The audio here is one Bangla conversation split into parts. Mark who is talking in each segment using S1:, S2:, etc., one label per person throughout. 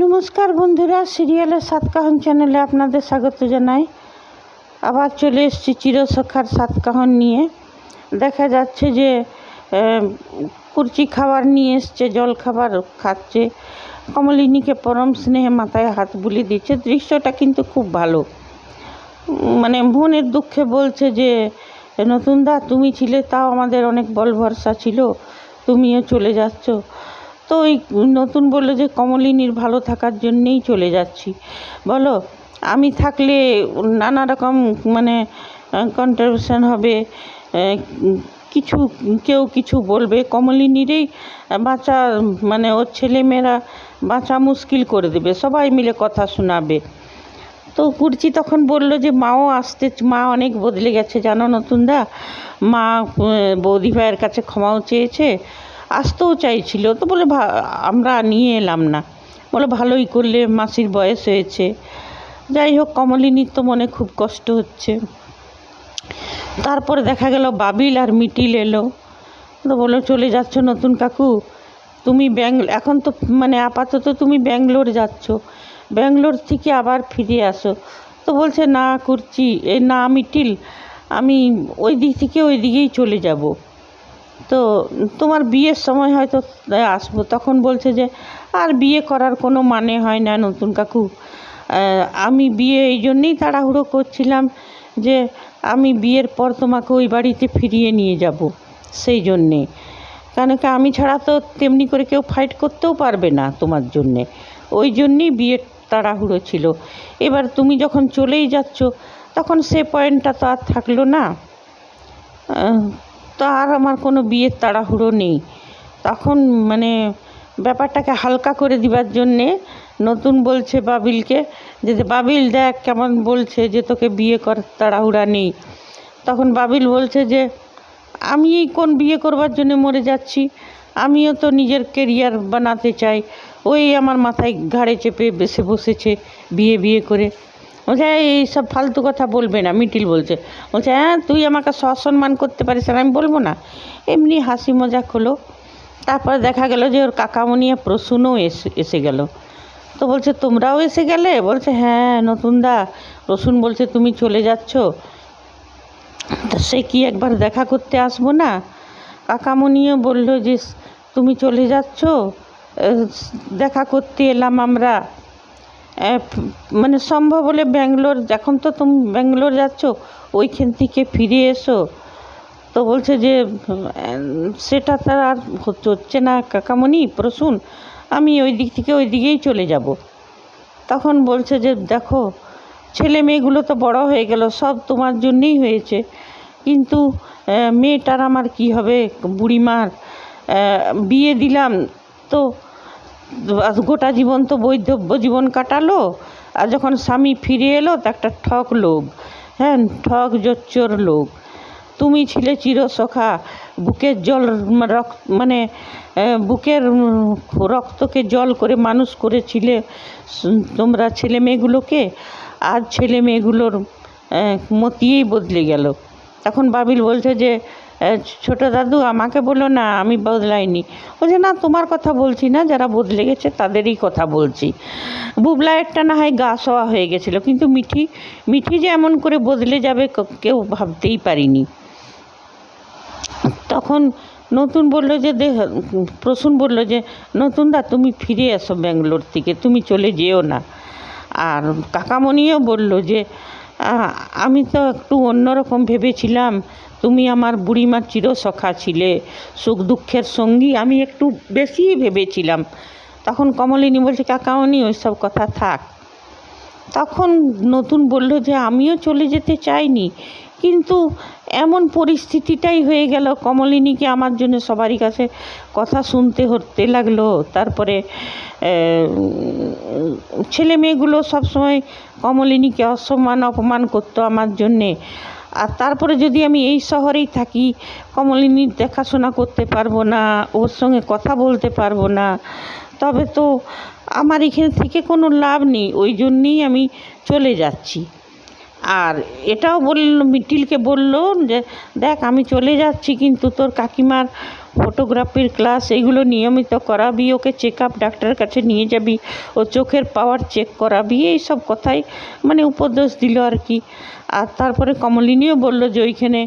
S1: নমস্কার বন্ধুরা, সিরিয়ালের সাতকাহন চ্যানেলে আপনাদের স্বাগত জানাই। আবার চলে এসেছি চিরসখার সাতকাহন নিয়ে। দেখা যাচ্ছে যে কুরচি খাবার নিয়ে এসছে, জল খাবার খাচ্ছে। কমলিনীকে পরম স্নেহে মাথায় হাত বুলিয়ে দিচ্ছে। দৃশ্যটা কিন্তু খুব ভালো। মানে মনের দুঃখে বলছে যে নতুন দা তুমি ছিলে, তাও আমাদের অনেক বল ভরসা ছিল। তুমিও চলে যাচ্ছ। তো ওই নতুন বলল যে কমলিনীর ভালো থাকার জন্যেই চলে যাচ্ছি। বলো, আমি থাকলে নানা রকম মানে কন্ট্রিবিউশন হবে কিছু, কেউ কিছু বলবে। কমলিনীরই বাঁচা মানে ওর ছেলেমেয়েরা বাঁচা মুশকিল করে দেবে, সবাই মিলে কথা শোনাবে। তো কুর্চি তখন বলল যে, মাও আসতে, মা অনেক বদলে গেছে, জানো নতুনদা? মা বৌদি ভাইয়ের কাছে ক্ষমাও চেয়েছে আসতেও চাইছিল, তো বলে আমরা নিয়ে এলাম না। বলে, ভালোই করলে, মাসির বয়স হয়েছে। যাই হোক, কমলিনীর তো মনে খুব কষ্ট হচ্ছে। তারপরে দেখা গেল, বাবিল আর মিটিল এলো। তো বলল, চলে যাচ্ছ নতুন কাকু? তুমি ব্যাঙ্গ এখন তো মানে আপাতত তুমি ব্যাঙ্গালোর যাচ্ছ। ব্যাঙ্গালোর থেকে আবার ফিরে আসো। তো বলছে, না, করছি। এ, না, মিটিল, আমি ওই দিক থেকে ওই দিকেই চলে যাব। তো তোমার বিয়ের সময় হয়তো আসব। তখন বলছে যে, আর বিয়ে করার কোনো মানে হয় না নতুন কাকু। আমি বিয়ে এই জন্যেই তাড়াহুড়ো করছিলাম যে, আমি বিয়ের পর তোমাকে ওই বাড়িতে ফিরিয়ে নিয়ে যাব সেই জন্যে। কেন কি আমি ছাড়া তো তেমনি করে কেউ ফাইট করতেও পারবে না তোমার জন্যে। ওই জন্যেই বিয়ের তাড়াহুড়ো ছিল। এবার তুমি যখন চলেই যাচ্ছ, তখন সে পয়েন্টটা তো আর থাকল না। তো আর আমার কোনো বিয়ের তাড়াহুড়ো নেই। তখন মানে ব্যাপারটাকে হালকা করে দিবার জন্যে নতুন বলছে বাবিলকে যে বাবিল দেখ কেমন বলছে যে, তোকে বিয়ে কর, তাড়াহুড়া নেই। তখন বাবিল বলছে যে আমি এই কোন বিয়ে করবার জন্য মরে যাচ্ছি? আমিও তো নিজের কেরিয়ার বানাতে চাই। ওই আমার মাথায় ঘাড়ে চেপে বেসে বসেছে বিয়ে বিয়ে করে। বলছে "এই, সব ফালতু কথা বলবে না। মিটিল বলছে বলছে হ্যাঁ তুই আমাকে সসম্মান করতে পারিস আর আমি বলব না। এমনি হাসি মজাক হলো। তারপর দেখা গেল যে ওর কাকামণি আর প্রসূনও এসে এসে গেল। তো বলছে তোমরাও এসে গেলে? বলছে হ্যাঁ নতুন দা প্রসূন বলছে তুমি চলে যাচ্ছ? তা সে কি একবার দেখা করতে আসব না? কাকামণিও বলল যে তুমি চলে যাচ্ছ? দেখা করতে এলাম আমরা। মানে সম্ভব হলে ব্যাঙ্গালোর, এখন তো তুমি ব্যাঙ্গালোর যাচ্ছ, ওইখান থেকে ফিরে এসো। তো বলছে যে সেটা তার আর হচ্ছে না, কাকামণি, প্রসুন, আমি ওই দিক থেকে ওই দিকেই চলে যাব। তখন বলছে যে, দেখো, ছেলে মেয়েগুলো তো বড় হয়ে গেল, সব তোমার জন্যেই হয়েছে। কিন্তু মেয়েটার আমার কি হবে, বুড়িমার বিয়ে দিলাম, তো গোটা জীবন তো বৈধব্য জীবন কাটালো, আর যখন স্বামী ফিরে এলো তো একটা ঠক লোক হ্যাঁ ঠক জোচ্চোর লোক তুমি ছিলে চিরসখা, বুকের জল রক্ত মানে বুকের রক্তকে জল করে মানুষ করেছিলে তোমরা ছেলে মেয়েগুলোকে, আর ছেলে মেয়েগুলোর মতিয়েই বদলে গেল। তখন বাবিল বলছে যে ছোট দাদু আমাকে বলো না আমি বদলাইনি। বলছে না তোমার কথা বলছি না যারা বদলে গেছে তাদেরই কথা বলছি। বুবলায়েরটা না হয় গা সওয়া হয়ে গেছিল কিন্তু মিঠি মিঠি যে এমন করে বদলে যাবে কেউ ভাবতেই পারিনি। তখন নতুন বলল যে দেহ প্রসূন বলল যে নতুন দা তুমি ফিরে এসো ব্যাঙ্গালোর থেকে তুমি চলে যেও না। আর কাকামণিও বলল যে "আহ, আমি তো একটু অন্যরকম ভেবেছিলাম, তুমি আমার বুড়িমার চিরসখা ছিলে, সুখ দুঃখের সঙ্গী আমি একটু বেশি ভেবেছিলাম। তখন কমলিনী বলছে কাকামণি ওইসব কথা থাক। তখন নতুন বলল যে, আমিও চলে যেতে চাইনি। কিন্তু এমন পরিস্থিতিটাই হয়ে গেল। কমলিনীকে আমার জন্য সবারই কাছে কথা শুনতে হতে লাগল। তারপরে ছেলে মেয়েগুলো সবসময় কমলিনীকে অসম্মান, অপমান করতো আমার জন্যে। আর তারপরে যদি আমি এই শহরেই থাকি, কমলিনীর দেখাশোনা করতে পারব না, ওর সঙ্গে কথা বলতে পারব না, তবে তো আমার এখানে থেকে কোনো লাভ নেই। ওই জন্যেই আমি চলে যাচ্ছি। আর এটাও বলল, মিটিলকে বলল যে, দেখ, আমি চলে যাচ্ছি, কিন্তু তোর কাকিমার ফটোগ্রাফির ক্লাস এগুলো নিয়মিত করাবি, ওকে চেক আপ ডাক্তারের কাছে নিয়ে যাবি, ও চোখের পাওয়ার চেক করাবি এই সব কথাই মানে উপদেশ দিল আর কি। আর তারপরে কমলিনীও বলল যে, ওইখানে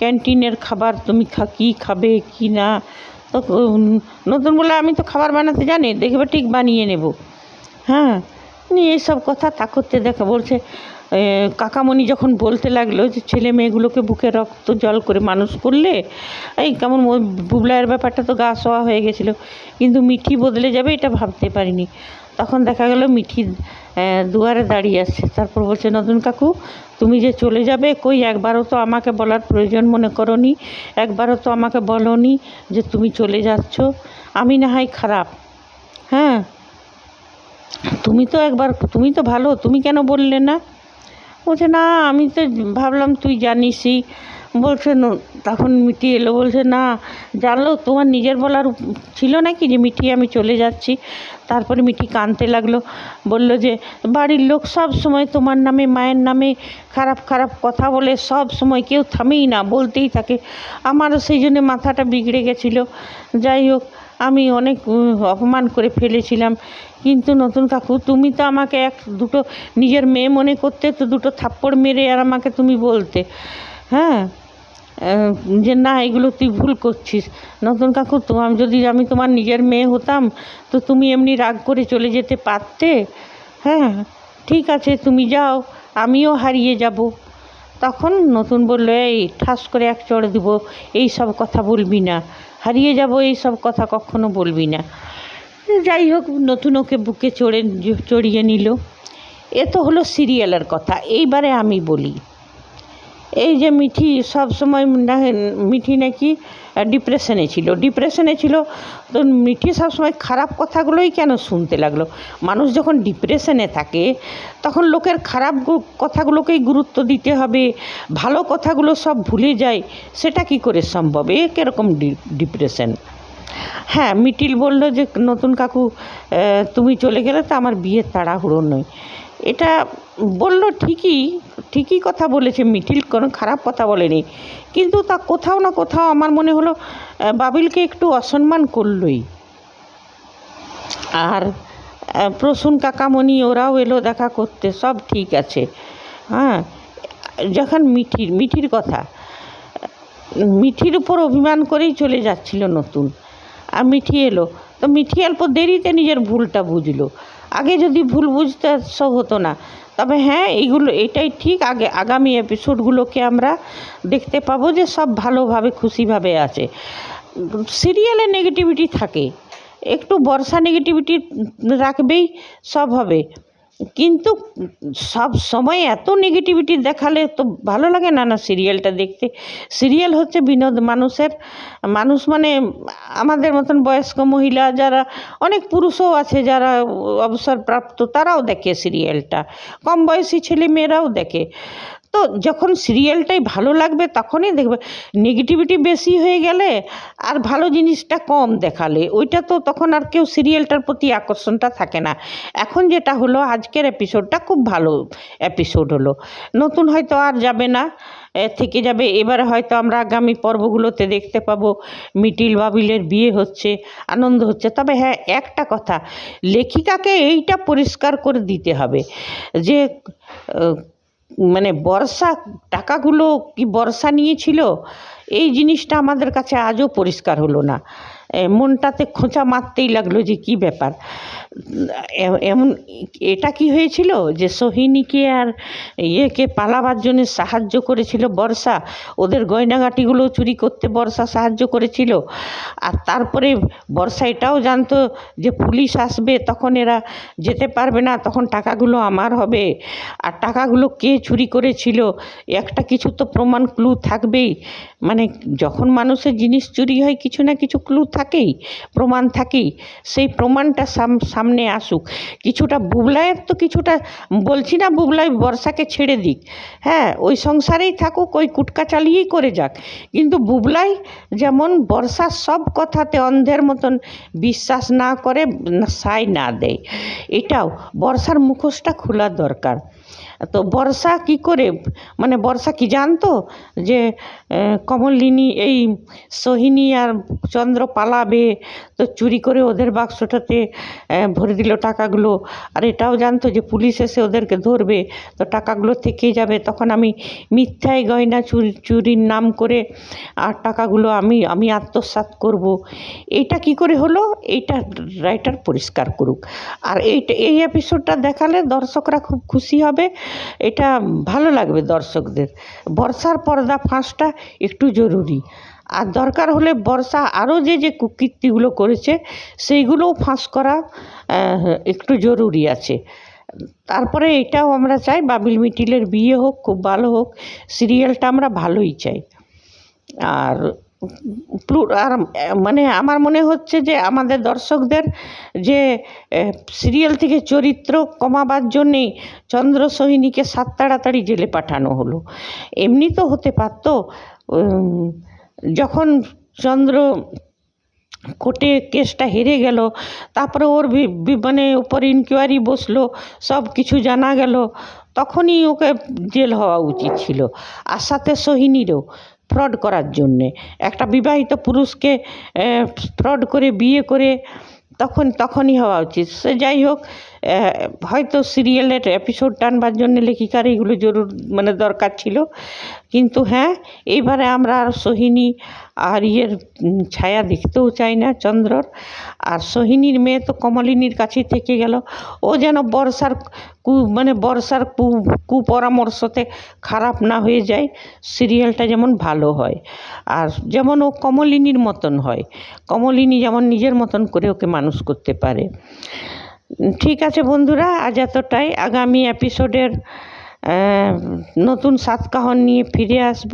S1: ক্যান্টিনের খাবার তুমি খা, কী খাবে, কি না? তো নতুন বলে আমি তো খাবার বানাতে জানি, দেখবে ঠিক বানিয়ে নেব। হ্যাঁ নিয়ে এইসব কথা তা করতে দেখা, বলছে কাকামণি যখন বলতে লাগল যে ছেলে মেয়েগুলোকে বুকে রক্ত জল করে মানুষ করলে, এই কেমন বুবলাইয়ের ব্যাপারটা তো গা শোয়া হয়ে গেছিল। কিন্তু মিঠি বদলে যাবে এটা ভাবতে পারিনি। তখন দেখা গেল মিঠি দুয়ারে দাঁড়িয়ে আসছে তারপর বলছে, নতুন কাকু, তুমি যে চলে যাবে, কই একবারও তো আমাকে বলার প্রয়োজন মনে করনি। একবারও তো আমাকে বলনি যে তুমি চলে যাচ্ছ। আমি না হয় খারাপ। হ্যাঁ? তুমি তো একবার, তুমি তো ভালো, তুমি কেন বললে না? বলছে, না, আমি তো ভাবলাম তুই জানিসই। বলছে তখন মিটি এলো, বলছে, না, জানলো? তোমার নিজের বলার ছিল নাকি যে মিঠি আমি চলে যাচ্ছি। তারপরে মিঠি কাঁদতে লাগল, বলল যে, বাড়ির লোক সব সময় তোমার নামে, মায়ের নামে খারাপ খারাপ কথা বলে, সব সময় কেউ থামেই না, বলতেই থাকে। আমারও সেই জন্য মাথাটা বিগড়ে গেছিল। যাই হোক আমি অনেক অপমান করে ফেলেছিলাম। কিন্তু নতুন কাকু, তুমি তো আমাকে এক দুটো, নিজের মেয়ে মনে করতে তো দুটো থাপ্পড় মেরে আর আমাকে তুমি বলতে। হ্যাঁ? যে না, এগুলো তুই ভুল করছিস। নতুন কাকু, তো আমি যদি, আমি তোমার নিজের মেয়ে হতাম, তো তুমি এমনি রাগ করে চলে যেতে পারতে? হ্যাঁ? ঠিক আছে, তুমি যাও, আমিও হারিয়ে যাব। তখন নতুন বলল, এই, ঠাস করে এক চড় দিব, এই সব কথা বলবি না। হারিয়ে যাব, এই সব কথা কখনো বলবি না। যাই হোক, নতুন ওকে বুকে চড়ে, চড়িয়ে নিল। এ তো হলো সিরিয়ালের কথা। এইবারে আমি বলি এই যে মিঠি সব সময় না, মিঠি নাকি ডিপ্রেশনে ছিল। ডিপ্রেশনে ছিল, তো মিঠি সবসময় খারাপ কথাগুলোই কেন শুনতে লাগল? মানুষ যখন ডিপ্রেশনে থাকে, তখন লোকের খারাপ কথাগুলোকেই গুরুত্ব দিতে হবে। ভালো কথাগুলো সব ভুলে যায়, সেটা কি করে সম্ভব? এ কীরকম ডিপ্রেশন হ্যাঁ মিটিল বলল যে, নতুন কাকু তুমি চলে গেলে তো আমার বিয়ের তাড়াহুড়ো নয়। এটা বলল ঠিকই ঠিকই কথা বলেছে মিঠিল, কোনো খারাপ কথা বলেনি। কিন্তু তা কোথাও না কোথাও আমার মনে হলো বাবিলকে একটু অসম্মান করলই। আর প্রসূন কাকামণি, ওরাও এলো দেখা করতে, সব ঠিক আছে। হ্যাঁ যখন মিঠির মিঠির কথা, মিঠির উপর অভিমান করেই চলে যাচ্ছিল নতুন। আর মিঠি এলো, তো মিঠি অল্প দেরিতে নিজের ভুলটা বুঝলো। আগে যদি ভুল বুঝতে সব হতো না। তবে হ্যাঁ এইগুলো, এটাই ঠিক। আগে, আগামী এপিসোডগুলোকে আমরা দেখতে পাবো যে সব ভালোভাবে, খুশিভাবে আছে। সিরিয়ালে নেগেটিভিটি থাকে। একটু বর্ষা নেগেটিভিটি রাখবেই, সব হবে। কিন্তু সব সময় এত নেগেটিভিটি দেখালে তো ভালো লাগে না না সিরিয়ালটা দেখতে। সিরিয়াল হচ্ছে বিনোদ মানুষের, মানুষ মানে আমাদের মতন বয়স্ক মহিলা যারা, অনেক পুরুষও আছে যারা অবসরপ্রাপ্ত, তারাও দেখে সিরিয়ালটা কম বয়সী ছেলে মেয়েরাও দেখে। তো যখন সিরিয়ালটাই ভালো লাগবে তখনই দেখবে। নেগেটিভিটি বেশি হয়ে গেলে আর ভালো জিনিসটা কম দেখালে। ওইটা তো তখন আর কেউ সিরিয়ালটার প্রতি আকর্ষণটা থাকে না। এখন যেটা হলো, আজকের এপিসোডটা খুব ভালো এপিসোড হলো। নতুন হয়তো আর যাবে না থেকে যাবে। এবারে হয়তো আমরা আগামী পর্বগুলোতে দেখতে পাবো। মিটিল বাবিলের বিয়ে হচ্ছে, আনন্দ হচ্ছে। তবে হ্যাঁ একটা কথা, লেখিকাকে এইটা পরিষ্কার করে দিতে হবে যে মানে বর্ষা টাকাগুলো কি বর্ষা নিয়েছিল? এই জিনিসটা আমাদের কাছে আজও পরিষ্কার হলো না। মনটাতে খোঁচা মারতেই লাগল যে কি ব্যাপার। এমন এটা কি হয়েছিল যে সোহিনীকে আর ইয়েকে পালাবার জন্য সাহায্য করেছিল বর্ষা? ওদের গয়নাগাটিগুলো চুরি করতে বর্ষা সাহায্য করেছিল। আর তারপরে বর্ষা এটাও জানতো যে পুলিশ আসবে, তখন এরা যেতে পারবে না, তখন টাকাগুলো আমার হবে। আর টাকাগুলো কে চুরি করেছিল? একটা কিছু তো প্রমাণ ক্লু থাকবেই। মানে যখন মানুষের জিনিস চুরি হয়, কিছু না কিছু ক্লু থাকেই, প্রমাণ থাকেই, সেই প্রমাণটা সাম- সামনে আসুক। কিছুটা বুবলাইয়ের তো কিছুটা, বলছি না বুবলাই বর্ষাকে ছেড়ে দিক হ্যাঁ ওই সংসারেই থাকুক, ওই কুটকা চালিয়েই করে যাক। কিন্তু বুবলাই যেমন বর্ষার সব কথাতে অন্ধের মতন বিশ্বাস না করে সায় না দেয়। এটাও বর্ষার মুখোশটা খোলা দরকার। তো বর্ষা কি করে? মানে বর্ষা কি জানতো? যে কমলিনী এই সোহিনী আর চন্দ্র পালাবে, তো চুরি করে ওদের বাক্সটাতে ভরে দিল টাকাগুলো। আর এটাও জানতো যে পুলিশ এসে ওদেরকে ধরবে, তো টাকাগুলো থেকে যাবে। তখন আমি মিথ্যায় গয়না চুরি, চুরির নাম করে, আর টাকাগুলো আমি আমি আত্মসাৎ করব। এইটা কি করে হলো? এইটা রাইটার পরিষ্কার করুক। আর এইটা, এই এপিসোডটা দেখালে দর্শকরা খুব খুশি হবে। এটা ভালো লাগবে দর্শকদের। বর্ষার পর্দা ফাঁসটা একটু জরুরি। আর দরকার হলে বর্ষা আরও যে যে কুকীর্তিগুলো করেছে, সেইগুলোও ফাঁস করা একটু জরুরি আছে। তারপরে এটাও আমরা চাই, বাবিল মিটিলের বিয়ে হোক, খুব ভালো হোক, সিরিয়ালটা আমরা ভালোই চাই। আর আর মানে আমার মনে হচ্ছে যে আমাদের দর্শকদের যে সিরিয়াল থেকে চরিত্র কমাবার জন্যেই চন্দ্র সোহিনীকে সাত তাড়াতাড়ি জেলে পাঠানো হলো। এমনি তো হতে পারতো যখন চন্দ্র কোর্টে কেসটা হেরে গেল, তারপরে ওর মানে উপর ইনকোয়ারি বসল, সব কিছু জানা গেল, তখনই ওকে জেল হওয়া উচিত ছিল। আর সাথে সোহিনীরও। ফ্রড করার জন্যে। একটা বিবাহিত পুরুষকে ফ্রড করে, বিয়ে করে তখন, তখনই হওয়া উচিত। সে যাই হোক হয়তো সিরিয়ালের এপিসোড টানবার জন্য লেখিকার এইগুলো জরুর মানে দরকার ছিল। কিন্তু হ্যাঁ এইবারে আমরা আর সোহিনী আর ইয়ের ছায়া দেখতেও চাই না চন্দ্রর। আর সোহিনীর মেয়ে তো কমলিনীর কাছেই থেকে গেল। ও যেন বর্ষার কু মানে বর্ষার কু, কুপরামর্শতে খারাপ না হয়ে যায়, সিরিয়ালটা যেমন ভালো হয়। আর যেমন ও কমলিনীর মতন হয়, কমলিনী যেমন নিজের মতন করে ওকে মানুষ করতে পারে। ঠিক আছে বন্ধুরা আজ এতটাই। আগামী এপিসোডের নতুন সাতকাহন নিয়ে ফিরে আসব।